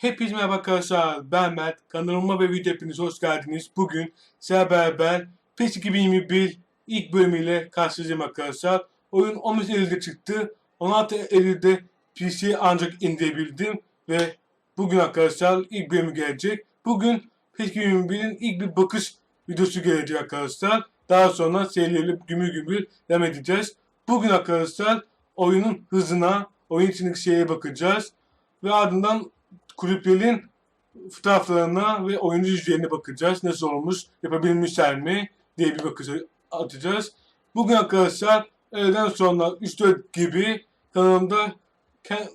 Hepinize merhaba arkadaşlar. Ben Mert. Kanalıma ve video hepiniz hoş geldiniz. Bugün sizlerle beraber PES 2021 ilk bölümüyle karşınızdayım arkadaşlar. Oyun 15 Eylül'de çıktı. 16 Eylül'de PC'ye ancak indirebildim. Ve bugün arkadaşlar ilk bölümü gelecek. Bugün PES 2021'in ilk bir bakış videosu gelecek arkadaşlar. Daha sonra serileri gümül gümül devam edeceğiz. Bugün arkadaşlar oyunun hızına, oyun içindeki şeye bakacağız. Ve ardından kulüplerin fotoğraflarına ve oyuncu yüzlerine bakacağız. Nasıl olmuş, yapabilmişler mi diye bir bakış atacağız. Bugün arkadaşlar öğleden sonra 3-4 gibi kanalımda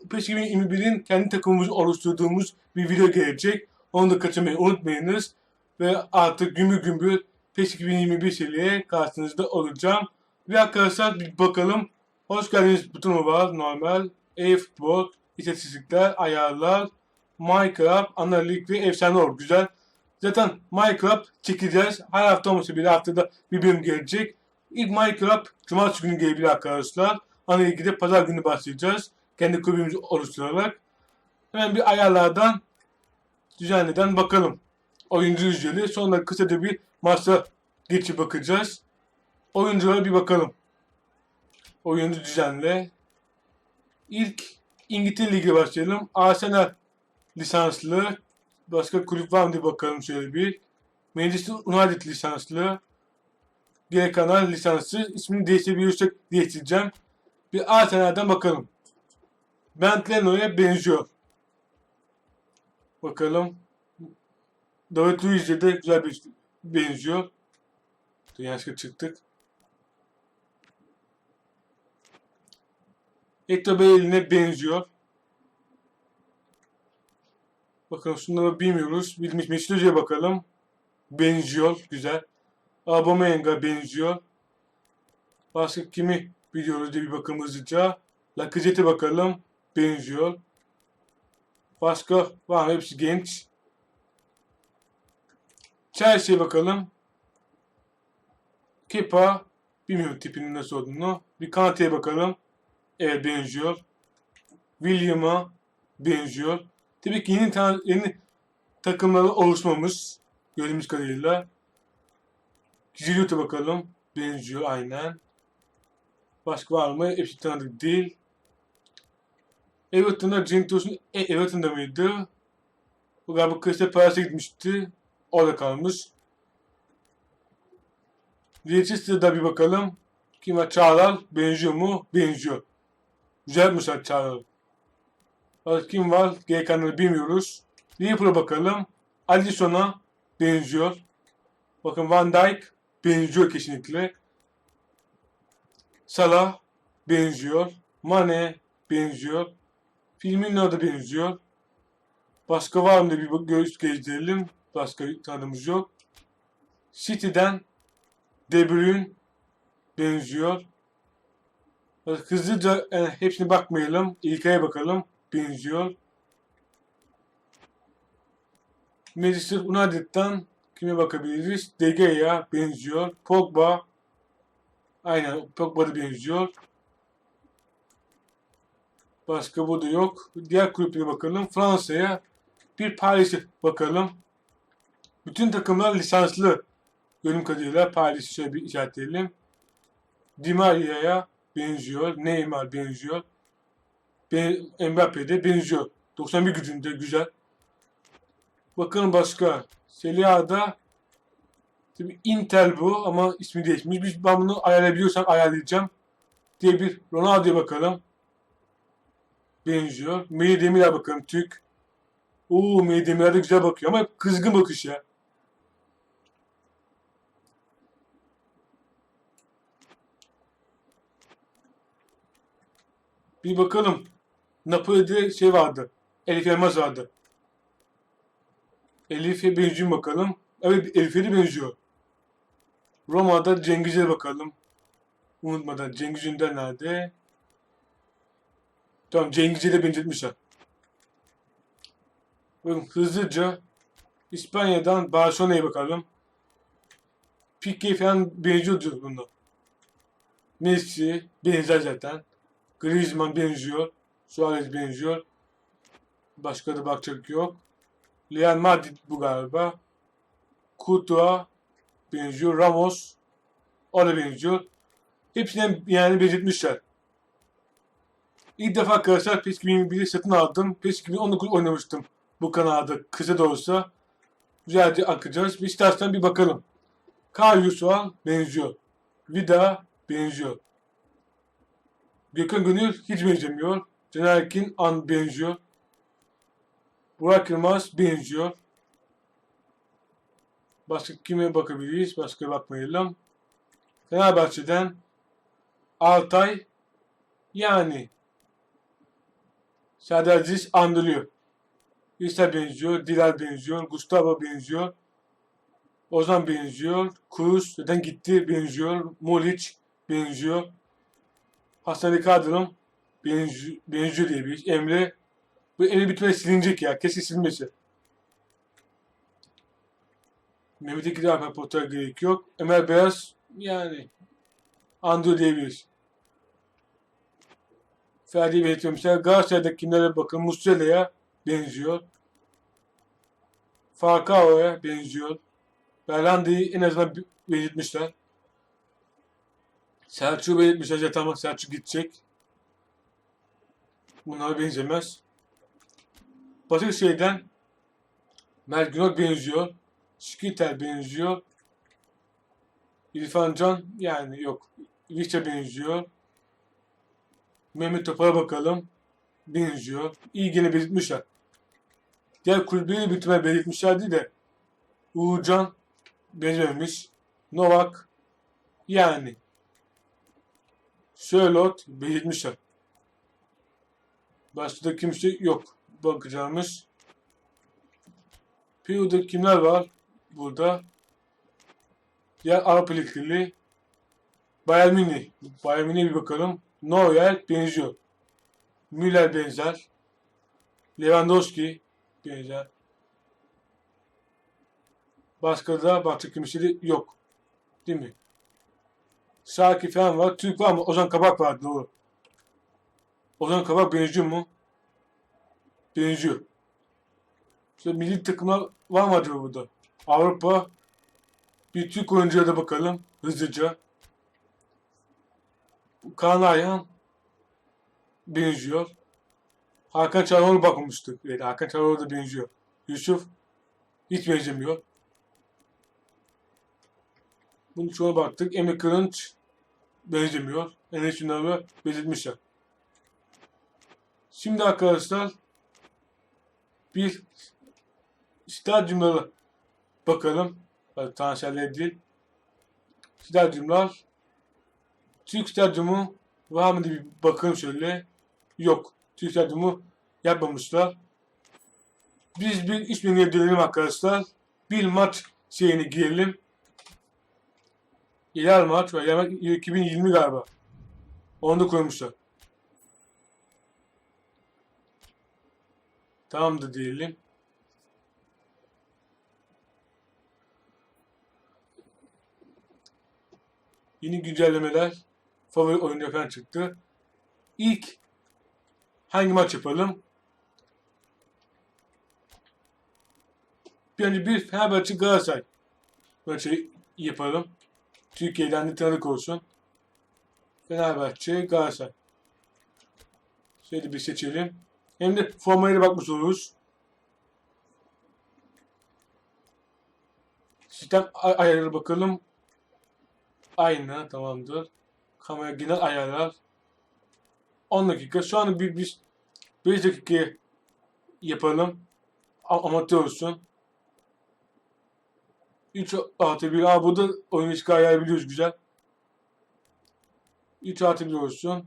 PES 2021'in kendi takımımızı oluşturduğumuz bir video gelecek. Onu da kaçırmayı unutmayınız. Ve artık gümbür gümbür PES 2021 seriye karşınızda olacağım. Ve arkadaşlar bir bakalım. Hoş geldiniz butonu var normal. E-futbol, istatistikler, ayarlar, Minecraft, analitik ve efsane olur. Güzel. Zaten Minecraft çekeceğiz. Her hafta olmasa bir haftada bir bölüm gelecek. İlk Minecraft Cumartesi günü gelebilir arkadaşlar. Analitik'e de pazar günü başlayacağız. Kendi kulübümüzü oluşturarak. Hemen bir ayarlardan düzenleden bakalım. Oyuncu yüzleri. Sonra kısaca bir maça geçip bakacağız. Oyunculara bir bakalım. Oyuncu düzenle. İlk İngiltere Ligi başlayalım. Arsenal lisanslı. Başka kulüp var mı diye bakalım şöyle bir. Manchester United lisanslı. Geri kanal lisanslı. İsmini değiştirebilirsek değiştireceğim. Bir Arsenal'den bakalım. Bent Leno'ya benziyor. Bakalım. David Luiz'e de güzel bir benziyor. Yanlışlıkla çıktık. Hector Bellin'e benziyor. Bakalım şunları bilmiyoruz. Bilmiş Mesut'a bakalım. Benziyor. Güzel. Aubameyang'a benziyor. Başka kimi biliyoruz diye bir bakalım hızlıca. Lacazette'e bakalım. Benziyor. Başka var mı? Hepsi genç. Chelsea'ye bakalım. Kepa. Bilmiyorum tipinin nasıl olduğunu. Bir Kante'ye bakalım. Evet benziyor. William'a benziyor. Tabii ki yeni, ta- yeni takımları oluşmamış. Gördüğümüz kadarıyla. Giroud'a bakalım. Benziyor aynen. Başka var mı? Hepsi tanıdık değil. Everton'da Cenk Tosun e, Everton'da mıydı? Bu galiba Crystal Palace'a gitmişti. Orada kalmış. Leicester'da bir bakalım. Kim var? Çağlar. Benziyor mu? Benziyor. Güzel yapmışlar Çağlar. Kim var? Geri kanalını bilmiyoruz. Liverpool'a bakalım. Alisson'a benziyor. Bakın Van Dijk benziyor kesinlikle. Salah benziyor. Mane benziyor. Firmino da benziyor. Başka var mı bir göz gezdirelim. Başka tanıdığımız yok. City'den De Bruyne benziyor. Hızlıca e, hepsine bakmayalım. İlkay'a bakalım. Benziyor. Manchester United'dan kime bakabiliriz? De Gea benziyor. Pogba aynen Pogba da benziyor. Başka burada yok. Diğer kulüplere bakalım. Fransa'ya bir Paris'e bakalım. Bütün takımlar lisanslı. Görüm kadarıyla Paris'i şöyle bir işaretleyelim. Di Maria'ya benziyor. Neymar benziyor. Be Mbappe de benziyor. 91 gücünde güzel. Bakalım başka. Serie A'da tabii Intel bu ama ismi değişmiş. Biz ben bunu ayarlayabiliyorsam ayarlayacağım. Diye bir Ronaldo'ya bakalım. Benziyor. Melih Demirel bakalım Türk. Oo Melih Demirel de güzel bakıyor ama kızgın bakış ya. Bir bakalım. Napoli'de şey vardı. Elif Elmaz vardı. Elif'e benziyor bakalım. Evet Elif'e de benziyor. Roma'da Cengiz'e bakalım. Unutmadan Cengiz Ünder nerede? Tamam Cengiz'e de benzetmişler. Bakın hızlıca İspanya'dan Barcelona'ya bakalım. Pique falan benziyordu bunda. Messi benzer zaten. Griezmann benziyor. Suarez benziyor. Başka da bakacak yok. Real Madrid bu galiba. Kutua benziyor. Ramos o da benziyor. Hepsine yani belirtmişler. İlk defa arkadaşlar PES 2021'i satın aldım. PES 2019 oynamıştım bu kanalda kısa da olsa. Güzelce akacağız. Bir istersen bir bakalım. Karius var benziyor. Vida benziyor. Gökhan Gönül hiç benzemiyor. Caner Erkin an benziyor. Burak Yılmaz benziyor. Başka kime bakabiliriz? Başka bakmayalım. Fenerbahçe'den Altay yani Serdar Aziz andırıyor. İsa benziyor, Dilal benziyor, Gustavo benziyor, Ozan benziyor, Cruz zaten gitti benziyor, Molic benziyor, Hasan Ali Kaldırım benziyor, benziyor diye bir Emre bu Emre bitmeye silinecek ya, kesin silmesi. Mehmet Ekili Alper Pot'a gerek yok. Ömer Beyaz yani Andrew Davis. Ferdi belirtmemişler. Galatasaray'daki kimlere bakın. Muslera'ya benziyor. Falcao'ya benziyor. Berlanda'yı en azından belirtmişler. Selçuk'u belirtmişler zaten ama Selçuk gidecek. Bunlara benzemez. Başakşehir'den Mert Günok benziyor. Şikiter benziyor. İrfan Can yani yok. Vişçe benziyor. Mehmet Topal'a bakalım. Benziyor. İyi gene belirtmişler. Diğer kulüpleri bir ihtimal belirtmişlerdi de Uğurcan benzememiş. Novak yani Sörlot belirtmişler. Başka da kimse yok bakacağımız. Piyo'da kimler var burada? Diğer Avrupa Ligleri Bayern Münih. Bayern Münih'e bir bakalım. Neuer benziyor. Müller benzer. Lewandowski benzer. Başka da bakacak kimseleri yok. Değil mi? Saki falan var. Türk var mı? Ozan Kabak var doğru. Ozan Kabak benziyor mu? Benziyor. İşte milli takımlar var mı acaba burada? Avrupa. Bir Türk oyuncuya da bakalım. Hızlıca. Kaan Ayhan benziyor. Hakan Çalhanoğlu bakılmıştı. Evet, Hakan Çalhanoğlu da benziyor. Yusuf hiç benzemiyor. Bunun çoğuna baktık. Emre Kırınç benzemiyor. Enes Ünal'ı belirtmişler. Şimdi arkadaşlar bir stadyumlara bakalım. Yani transferler değil. Stadyumlar Türk stadyumu var mı diye bir bakalım şöyle. Yok. Türk stadyumu yapmamışlar. Biz bir iş menüye dönelim arkadaşlar. Bir maç şeyine girelim. İlal maç var. Yani 2020 galiba. Onu da koymuşlar. Tamam da diyelim. Yeni güncellemeler, favori oyuncu falan çıktı. İlk hangi maç yapalım? Bir önce bir Fenerbahçe Galatasaray maçı yapalım. Türkiye'den de tanık olsun. Fenerbahçe Galatasaray. Şöyle bir seçelim. Hem de formaya bakmış oluruz. Sistem ay- ayarları bakalım. Aynı tamamdır. Kamera genel ayarlar. 10 dakika. Şu an bir, bir 5 dakika yapalım. Amatör olsun. 3 artı 1. Aa burada oyun ışığı ayarlayabiliyoruz güzel. 3 artı 1 olsun.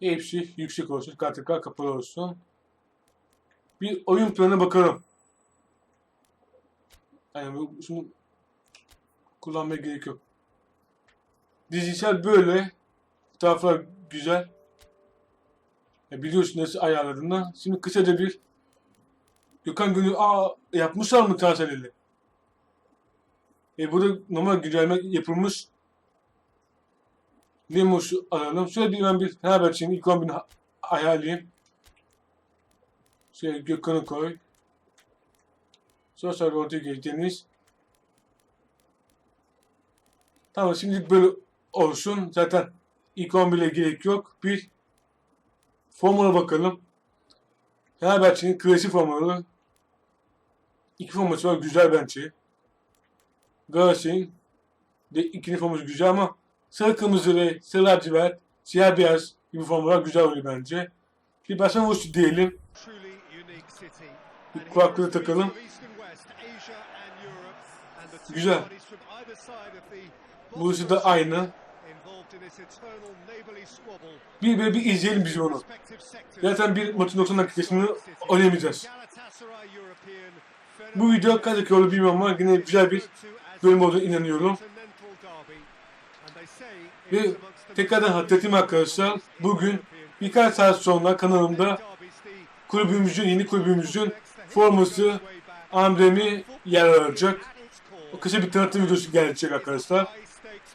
Hepsi yüksek olsun. Kartlar kapalı olsun. Bir oyun planına bakalım. Yani bu- şunu kullanmaya gerek yok. Dijital böyle. Fotoğraflar güzel. Ya biliyorsun nasıl ayarladığını. Şimdi kısaca bir Gökhan Gönül aa yapmışlar mı transferleri? E burada normal güncelleme yapılmış. Nemoş'u alalım. Şöyle bir ben bir Fenerbahçe'nin ilk 11'ini ha- ayarlayayım. Şey Gökhan'ı koy. Sosyal Rodriguez Deniz. Tamam şimdi böyle olsun. Zaten ilk 11'e gerek yok. Bir formula bakalım. Fenerbahçe'nin klasik formaları. İki forması var güzel bence. Galatasaray'ın de ikinci forması güzel ama sarı kırmızı ve sarı lacivert, siyah beyaz gibi formalar güzel oluyor bence. Bir baştan vuruşu diyelim. Bir kulaklığı takalım. Güzel. Burası da aynı. Bir böyle bir izleyelim biz onu. Zaten bir maçın 90 dakikasını oynayamayacağız. Bu video kaç dakika olur bilmiyorum ama yine güzel bir bölüm olduğunu inanıyorum. Ve tekrardan hatırlatayım arkadaşlar. Bugün birkaç saat sonra kanalımda kulübümüzün, yeni kulübümüzün forması, amblemi yer alacak. O kısa bir tanıtım videosu gelecek arkadaşlar.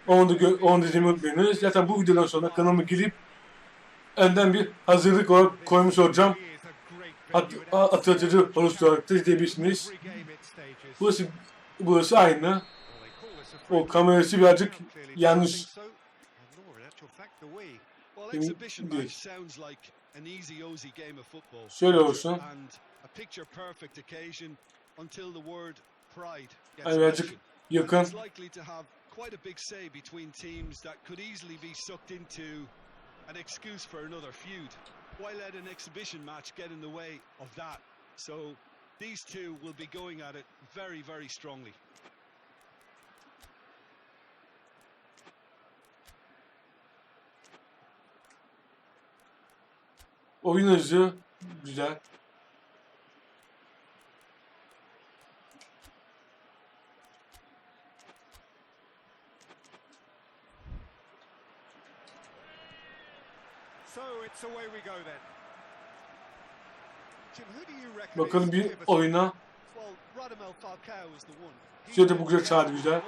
Onu da, onu da izlemeyi unutmayınız. Zaten bu videodan sonra kanalıma girip önden bir hazırlık olarak koymuş olacağım. At, a- hatırlatıcı oluşturarak da izleyebilirsiniz. Burası, burası aynı. O kamerası birazcık yanlış. Emin değil. Şöyle olsun. Hani birazcık yakın. It's likely to have quite a big say between teams that could easily be sucked into an excuse for another feud. Why let an exhibition match get in the way of that? So these two will be going at it very, very strongly. You reckon Bakalım is bir oyuna. Şöyle bu güzel. çağırdı an güzel.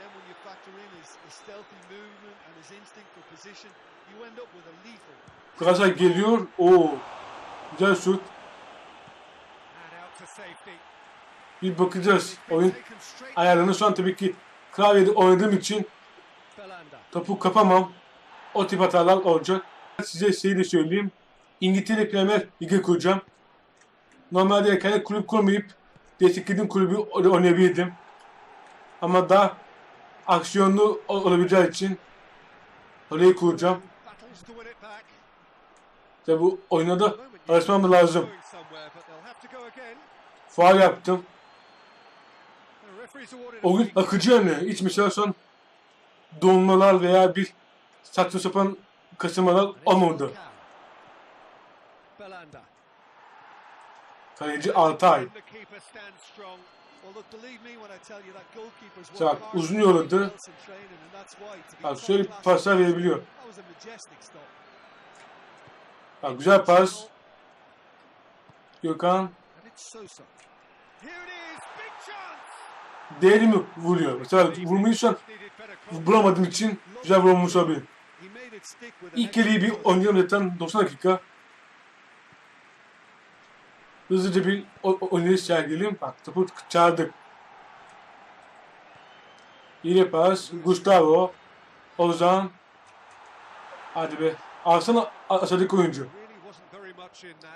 Then when you factor in his, his stealthy movement and his instinct for position, you end up with a lethal. Galatasaray geliyor. Oo. Güzel şut. Bir bakacağız. Oyun ayarlarını şu an tabii ki klavyede oynadığım için topu kapamam. O tip hatalar olacak. Size şeyi de söyleyeyim. İngiltere Premier Lig'e kuracağım. Normalde kendi kulüp kurmayıp desteklediğim kulübü oynayabilirdim. Ama daha aksiyonlu ol- olabileceği için orayı kuracağım. Tabi bu oyuna da alışmam lazım. Faal yaptım. O gün akıcı yani. Hiç mesela son donmalar veya bir saçma sapan kasılmalar olmadı. Kaleci Altay. Bak, uzun be Bak şöyle class paslar verebiliyor. Bak güzel pas. Gökhan. Değeri mi vuruyor? Mesela vurmayı şu an bulamadığım için güzel vurulmuş olabilir. He made it stick with a İlk keleği bir oynayalım zaten 90 dakika. Hızlıca bir oynayış sergileyelim. Bak topu çağırdık. Yine pas. Gustavo. Ozan. Hadi be. Alsana aşağıdaki oyuncu.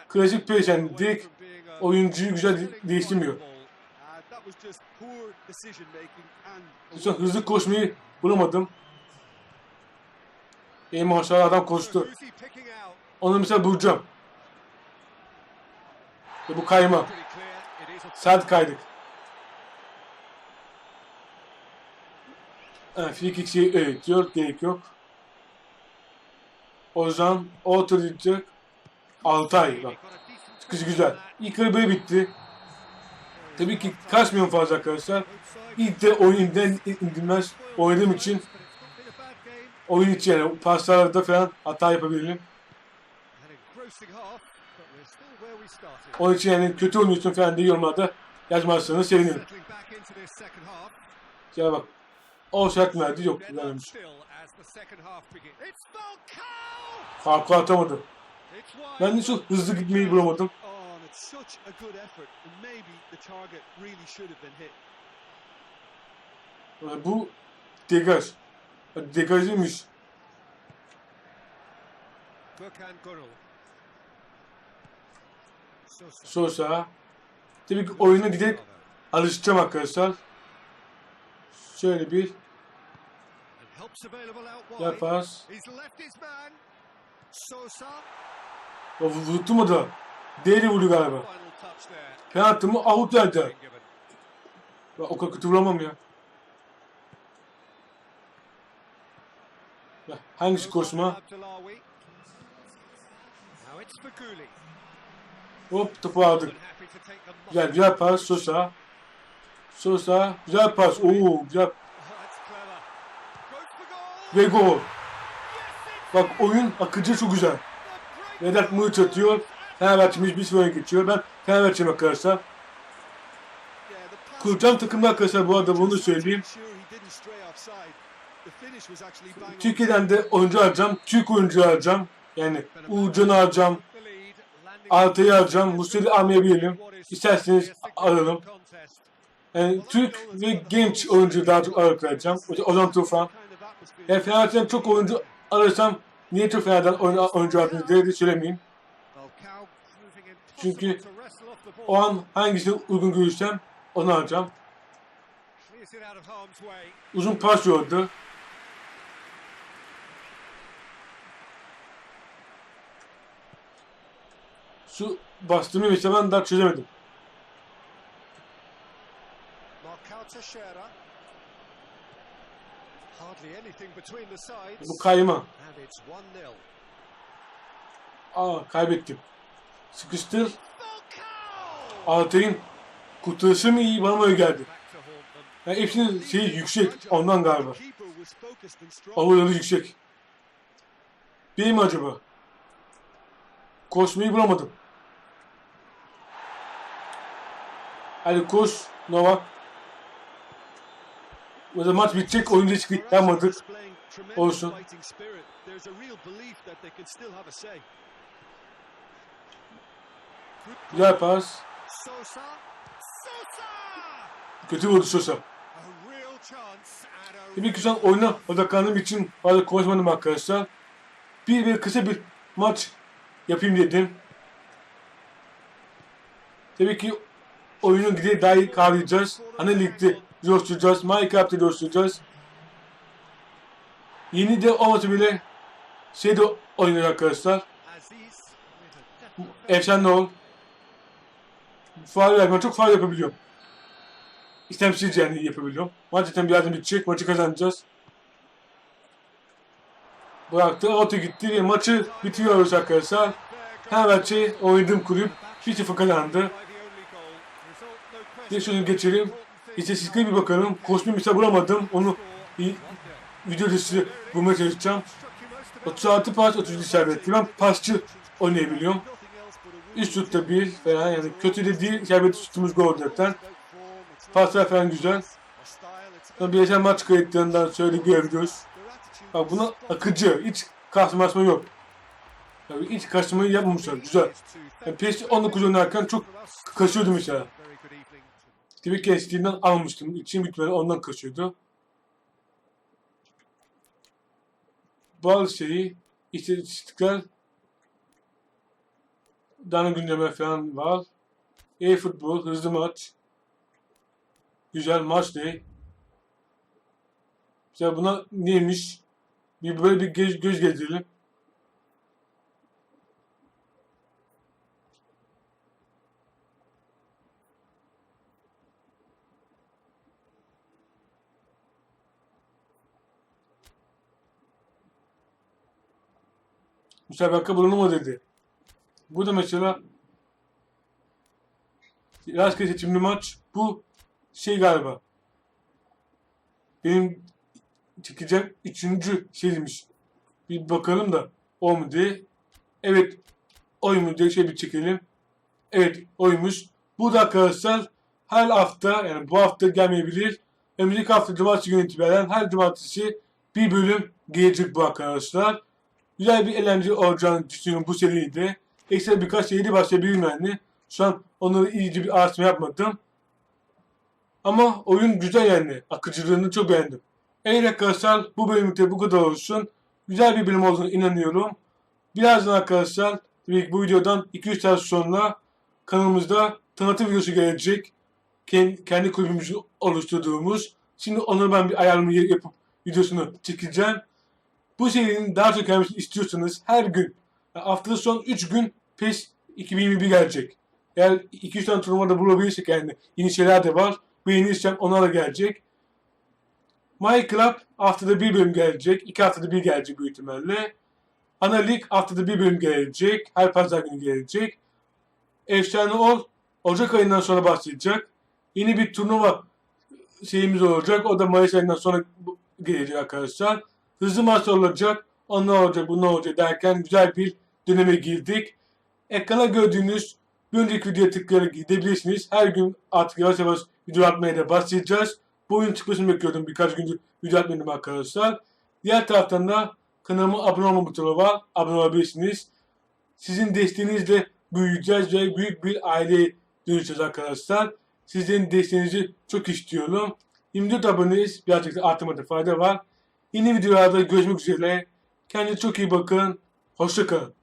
Klasik being a- oyuncuyu güzel değiştirmiyor. an hızlı koşmayı bulamadım. İyi maşallah adam koştu. Onu mesela bulacağım. Ve bu kayma. Sert kaydık. Evet, free kick şey evet diyor. Gerek yok. Ozan orta diyecek. Altay bak. Çıkışı güzel. İlk yarı böyle bitti. Tabii ki kaçmıyorum fazla arkadaşlar. İlk de oyundan indirmez oynadığım için oyun içi yani paslarda falan hata yapabilirim. Onun için yani kötü oynuyorsun falan diye yorumlarda yazmazsanız sevinirim. Ya bak. O şart verdi yok. Yani farkı atamadı. Ben de çok hızlı gitmeyi bulamadım. Such a good effort, Sosa. Tabii ki oyuna gidip alışacağım arkadaşlar. Şöyle bir And helps available out wide. yap pas. He's left his man. Sosa. O vurdu galiba. Penaltı mı? Out given. Ben o kadar kötü vuramam ya. Ya, Hangisi koşma? Hop topu aldık. Güzel güzel pas Sosa. Sosa güzel pas. Oo güzel. Ve gol. Bak oyun akıcı çok güzel. Vedat Muğuç atıyor. Fenerbahçe'miz bir öne geçiyor. Ben Fenerbahçe'yim arkadaşlar. Kuracağım takımda arkadaşlar bu arada bunu söyleyeyim. Türkiye'den de oyuncu alacağım. Türk oyuncu alacağım. Yani Uğurcan'ı alacağım. Altay'ı alacağım. Musa'yı almayabilirim. İsterseniz alalım. Yani Türk ve genç oyuncu daha çok ağırlık vereceğim. Ozan Tufan. Yani Fenerbahçe'den çok oyuncu alırsam niye çok Fener'den oyun, oyuncu aldınız diye de söylemeyeyim. Çünkü. O an hangisini uygun görürsem onu alacağım. Uzun pas yordu. Şu bastığımı mesela ben daha çözemedim. Bu kayma. And it's 1-0. Aa kaybettim. Sıkıştır. Altay'ın kurtarışı mı iyi bana mı öyle geldi. Yani hepsinin şeyi yüksek ondan galiba. Overall'ı yüksek. Değil mi acaba? Koşmayı bulamadım. Hadi koş Novak. O da maç bitecek oyuncu hiç tremendous Olsun. Güzel pas. Kötü vurdu Sosa. Şu an oyuna odaklandığım için fazla konuşmadım arkadaşlar. Bir bir kısa bir maç yapayım dedim. Tabii ki oyunu gidip daha iyi kavrayacağız. Hani ligde coşturacağız. Minecraft'ta coşturacağız. Yeni de olmasa bile şey de oynuyor arkadaşlar. Efsane ol. Faal vermem çok faal yapabiliyorum. İstemsizce yani yapabiliyorum. Maç zaten birazdan bitecek. Maçı kazanacağız. Bıraktı. Auto gitti ve maçı bitiriyoruz arkadaşlar. Fenerbahçe oynadığım kulüp 1-0 kazandı. Bir şunu geçelim. İstatistiklere bir bakalım. Koşmayı mesela bulamadım. Onu bir video dizisi bulmaya çalışacağım. 36 pas 30 isabetli. Ben pasçı oynayabiliyorum. Üst şutta bir falan yani kötü de değil. İsabetli şutumuz gol zaten. Paslar falan güzel. Sonra bireysel maç kayıtlarından şöyle görebiliyoruz. Bak buna akıcı. Hiç kasmasma yok. Yani hiç kasmayı yapmamışlar. Güzel. Yani PS 19 oynarken çok kaşıyordu mesela. Ki Steam'den almıştım. İçim bitmedi ondan kaçıyordu. Bazı şeyi istatistikler Dana gündeme falan var. E-futbol, hızlı maç. Güzel maç day. Mesela buna neymiş? Bir böyle bir göz, göz gezdirelim. Müsabaka bulunma dedi. Bu da mesela rastgele seçimli maç. Bu şey galiba. Benim çekeceğim üçüncü şeymiş. Bir bakalım da o mu diye. Evet oy mu diye şey bir çekelim. Evet oymuş. Bu da arkadaşlar her hafta yani bu hafta gelmeyebilir. Önümüzdeki hafta cumartesi günü itibaren her cumartesi bir bölüm gelecek bu arkadaşlar. Güzel bir eğlence olacağını düşünüyorum bu seride. Ekstra birkaç seri başlayabilirim yani. Şu an onları iyice bir araştırma yapmadım. Ama oyun güzel yani. Akıcılığını çok beğendim. Evet arkadaşlar bu bölümde bu kadar olsun. Güzel bir bölüm olduğunu inanıyorum. Birazdan arkadaşlar bu videodan 2-3 saat sonra kanalımızda tanıtım videosu gelecek. Kendi, kendi kulübümüzü oluşturduğumuz. Şimdi onu ben bir ayarımı yapıp videosunu çekeceğim. Bu serinin daha çok gelmesini istiyorsanız her gün haftada son 3 gün PES 2021 gelecek. Eğer 2-3 tane turnuvada bulabilirsek yani yeni şeyler de var. Beğenirsem ona da gelecek. My Club haftada bir bölüm gelecek. iki haftada bir gelecek büyük ihtimalle. Ana Lig haftada bir bölüm gelecek. Her pazar günü gelecek. Efsane Ol Ocak ayından sonra başlayacak. Yeni bir turnuva şeyimiz olacak. O da Mayıs ayından sonra gelecek arkadaşlar. Hızlı maç olacak. Onlar olacak, bunlar olacak derken güzel bir döneme girdik. Ekrana gördüğünüz bir önceki videoya tıklayarak gidebilirsiniz. Her gün artık yavaş yavaş video atmaya da başlayacağız. Bu oyun çıkmasını bekliyordum. Birkaç gündür video atmadım arkadaşlar. Diğer taraftan da kanalıma abone olma butonu var. Abone olabilirsiniz. Sizin desteğinizle büyüyeceğiz ve büyük bir aileye dönüşeceğiz arkadaşlar. Sizlerin desteğinizi çok istiyorum. 24 aboneyiz. Birazcık da arttırmada fayda var. Yeni videolarda görüşmek üzere. Kendinize çok iyi bakın. Hoşçakalın.